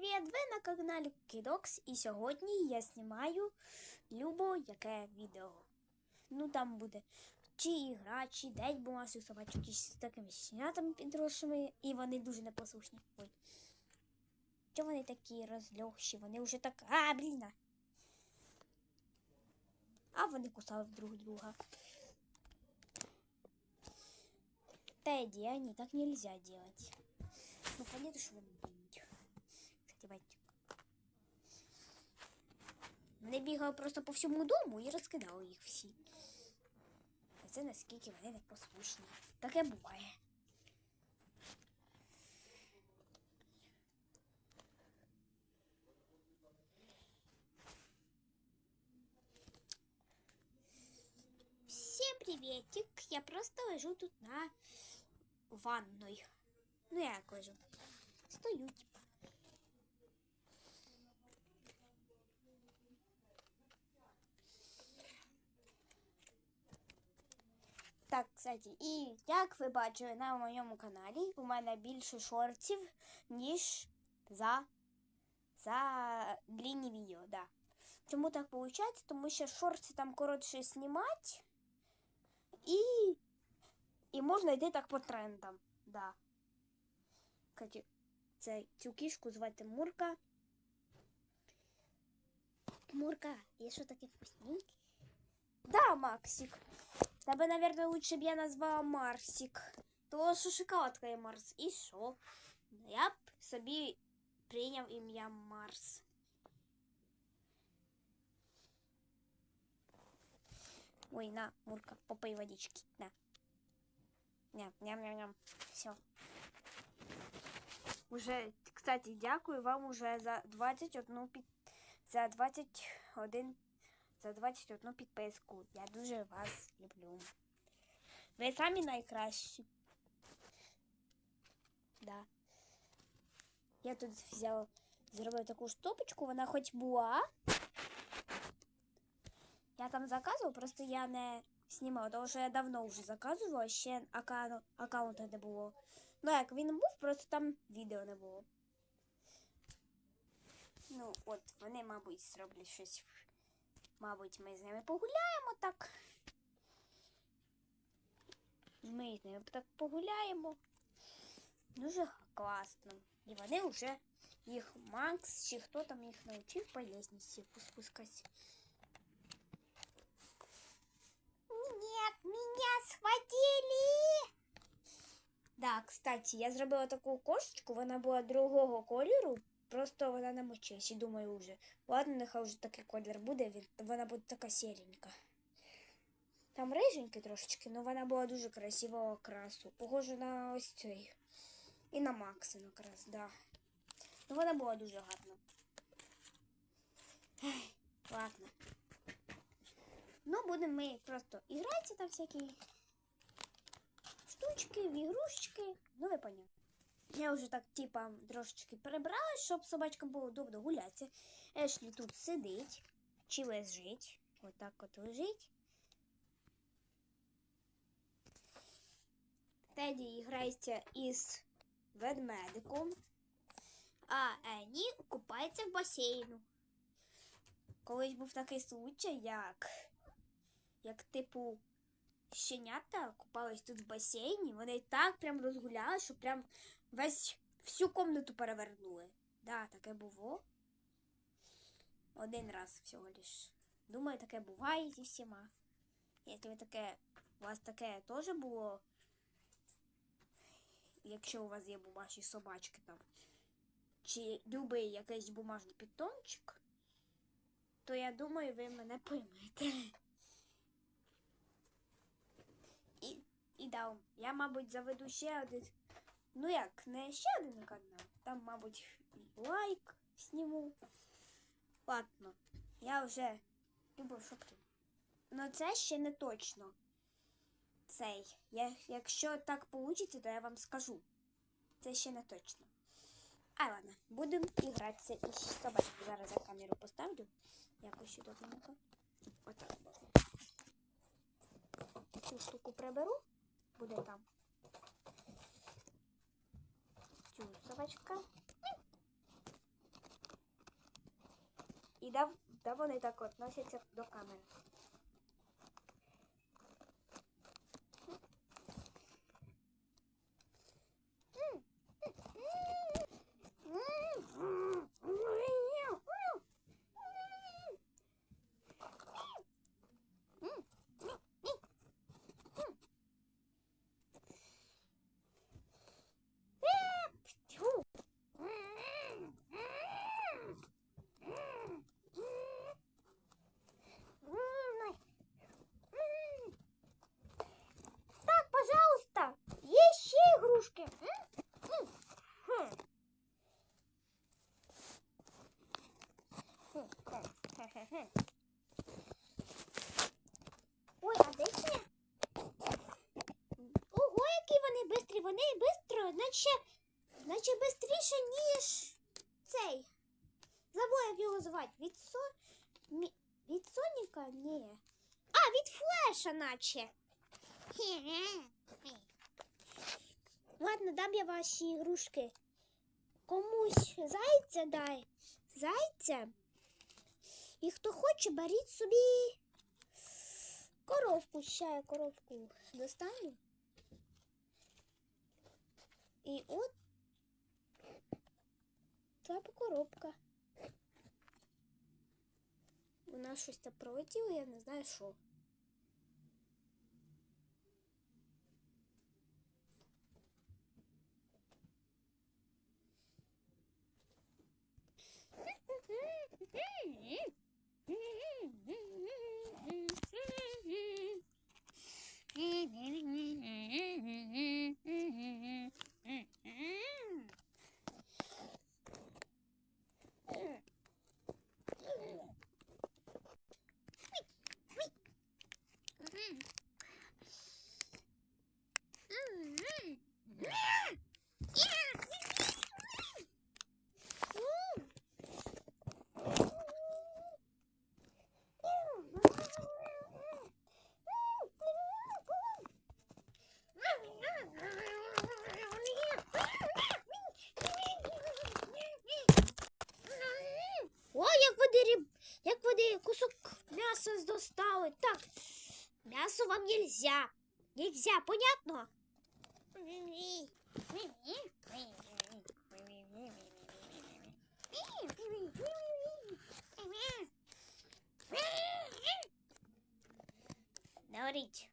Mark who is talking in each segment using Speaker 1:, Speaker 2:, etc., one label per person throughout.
Speaker 1: привіт! Ви на каналі Кідокс і сьогодні я знімаю любо яке відео. Ну там буде чи ігра, чи день бумасу собачки з такими щенятами підросшими, і вони дуже непослушні. Ой. Чому вони такі розльохші? Вони вже так. А, блін! а. Вони кусали друг друга. Тедди, они так нельзя делать. Ну, понятно, что вони Вони бігали просто по всьому дому і розкидали їх всі. А це наскільки вони непослушні. Таке буває. Всем приветик! Я просто лежу тут на ванной. Ну, як лежу. Стою, типа. Так, кстати, і як ви бачили на моєму каналі, у мене більше шортів, ніж за, за длінні відео, да. Чому так виходить? Тому що шорти там коротше знімати і, і можна йти так по трендам. Да. Кстати, це цю кішку звати Мурка. Мурка, є що таке вкусненьке? Да, Максик. Тебе, наверное, лучше б я назвала Марсик. То що шоколадка є Марс. І що? Я б собі прийняв ім'я Марс. Ой, на, Мурка, попий водички. На. Ням, ням, ням, ням. Все. Уже, кстати, дякую вам уже за 21 під... за 21 за 21 підписку. Я дуже вас люблю. Ви самі найкращі. Да. Я тут взяв, зробив таку штопочку, вона хоч була. Я там заказував, просто я не знімала, тому що я давно вже заказувала, ще аккаунт, аккаунта не було. Ну, як він був, просто там відео не було. Ну, от, вони, мабуть, зроблять щось. Мабуть, ми з ними погуляємо так. Ми з ними так погуляємо. Дуже класно. І вони вже їх Макс, чи хто там їх навчив по лестниці спускати. Нет, меня схватили! Да, кстати, я зробила таку кошечку, вона була другого кольору, просто вона намочилась і думаю вже. Ладно, нехай вже такий колір буде, вона буде така сіренька. Там риженький трошечки, але вона була дуже красивого окрасу. Похожа на ось цей. І на Максин окрас, да. Ну вона була дуже гарна. Ех, ладно. Ну, будемо ми просто ігратися там всякі штучки, в ігрушечки. Ну, ви поняли. Я вже так, типа, трошечки перебрала, щоб собачкам було добре гуляти. Ешлі тут сидить чи лежить. Отак от лежить. Теді грається із ведмедиком, а Ені купається в басейну. Колись був такий случай, як, як типу, щенята купались тут в басейні, вони так прям розгуляли, що прям весь всю комнату перевернули. Да, таке було. Один раз всього лиш. Думаю, таке буває зі всіма. Якщо ви таке, у вас таке теж було, якщо у вас є бумажні собачки там, чи любий якийсь бумажний підтончик, то я думаю, ви мене поймете. І, і да, я, мабуть, заведу ще один. Ну як, не ще один канал. Там, мабуть, лайк зніму. Ладно, я вже любив шопки. Ну це ще не точно. Цей. Я, якщо так вийде, то я вам скажу. Це ще не точно. А ладно, будемо ігратися і собачку. Зараз я камеру поставлю. Якось удобненько. Отак. Цю штуку приберу. Буде там. коробочка. І да, да и так вот носяться до камери. бистріше, ніж цей. Забув, як його звати. Від, со... Мі... від Соніка? Ні. А, від Флеша, наче. Ладно, дам я ваші ігрушки. Комусь зайця дай. Зайця. І хто хоче, беріть собі коровку. Ще я коровку достану. І от це коробка. Вона щось там пролетіла, я не знаю що. М'яса достали. Так, м'ясо вам нельзя. Нельзя, понятно? Говорить.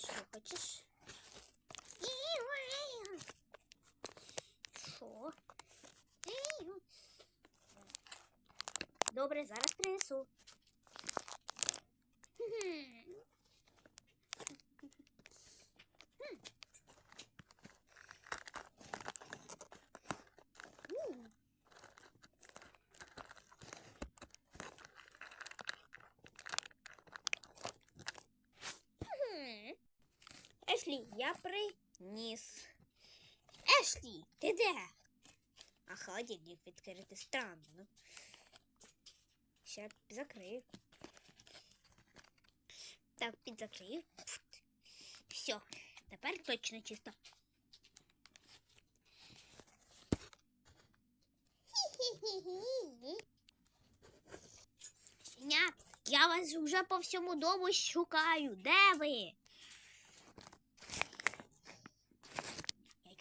Speaker 1: Ти, хочешь? хочеш? Що? Добре, зараз принесу. Ешлі, я приніс. Ешлі, ти де? А холодильник відкрити странно. Ну. Ще закрив. Так, підзакрив. Все, тепер точно чисто. Щенят, я вас вже по всьому дому шукаю. Де ви?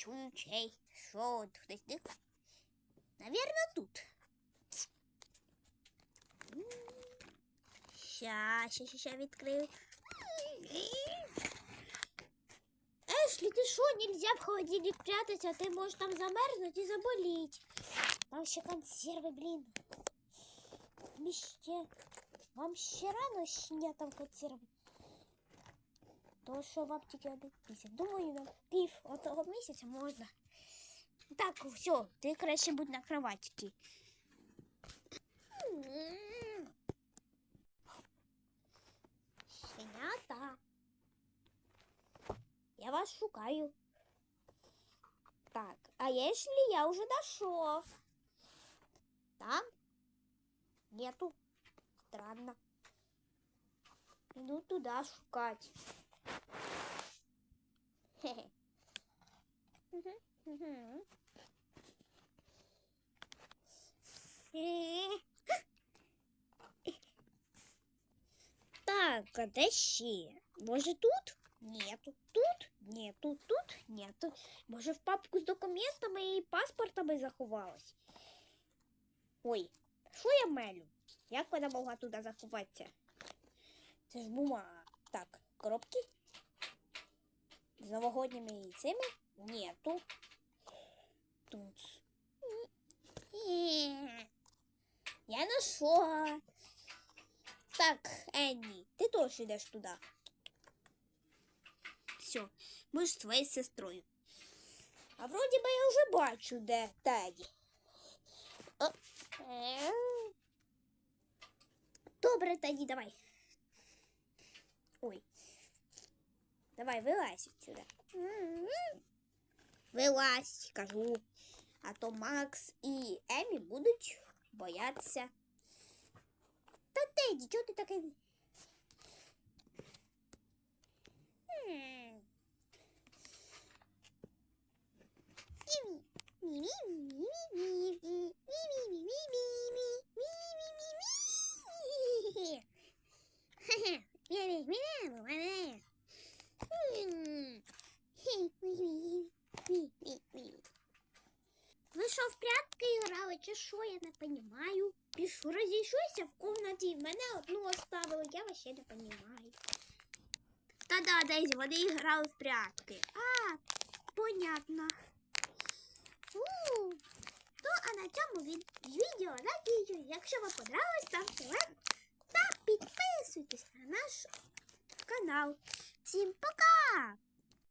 Speaker 1: Я чую чей. Що, хтось дихає? Наверно, тут. Ща, ща, ща, ща.
Speaker 2: Эшли, ты что, нельзя в холодильник прятаться, ты можешь там замерзнуть и заболеть. Там еще консервы, блин. Вам ще, вам ще рано ще там консерви. То, що вам тільки один місяць. Думаю, на пів отого місяця можна. Так, все, ти краще будь на кроватці. М. Щенята. Я вас шукаю. Так, а если я уже дошел? Там нету. Странно. Иду туда шукать. Так, а де ще? Тут? Нету. Тут? Нету. Тут? Нету. Може в папку з документами і паспортами заховалась? Ой, що я мелю? Як вона могла туди заховатися? Це ж бумага. Так, коробки. З новогодніми яйцями? Нету. Тут. Е, Я нашла. Так, Енні, ти теж йдеш туди. Все, ми ж з твоєю сестрою. А вроді би я вже бачу, де Теді. О, е. Добре, Теді, давай. Ой. Давай, вилазь отсюда. Вилазь, кажу. А то Макс і Емі будуть боятися. Та Теді, чого ти такий? М. Мі-мі. Мі-мі-мі-мі-мі-мі. Мі-мі-мі-мі-мі-мі-мі-мі. Хе-хе. Мі-мі-мі-мі-мі. М. Мі-мі-мі-мі-мі. Ви що, в прятки грали, чи що, я не розумію. Пішу, розійшлися в комнаті, мене одну оставили, я вообще не розумію. Та-да, Дейзі, вони грали в прятки. А, понятно. У, Ну, а на цьому від- відео закінчую. Якщо вам понравилось, ставте лайк та підписуйтесь на наш канал. Всім пока!